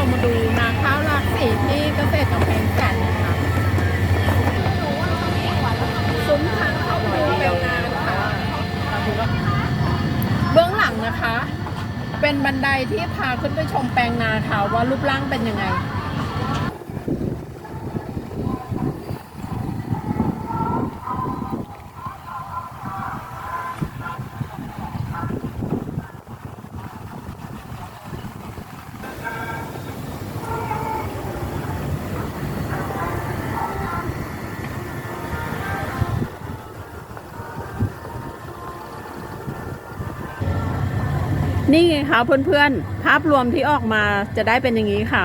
เรามาดูนาข้าวหลากสีที่เกษตรกำแพงแสนนะคะซุ้มทางเข้าไปดูแปลงนานะคะเบื้องหลังนะคะ เป็นบันไดที่พาขึ้นไปชมแปลงนาค่ะว่ารูปร่างเป็นยังไง นี่ไงคะเพื่อนๆ ภาพรวมที่ออกมาจะได้เป็นอย่างนี้ค่ะ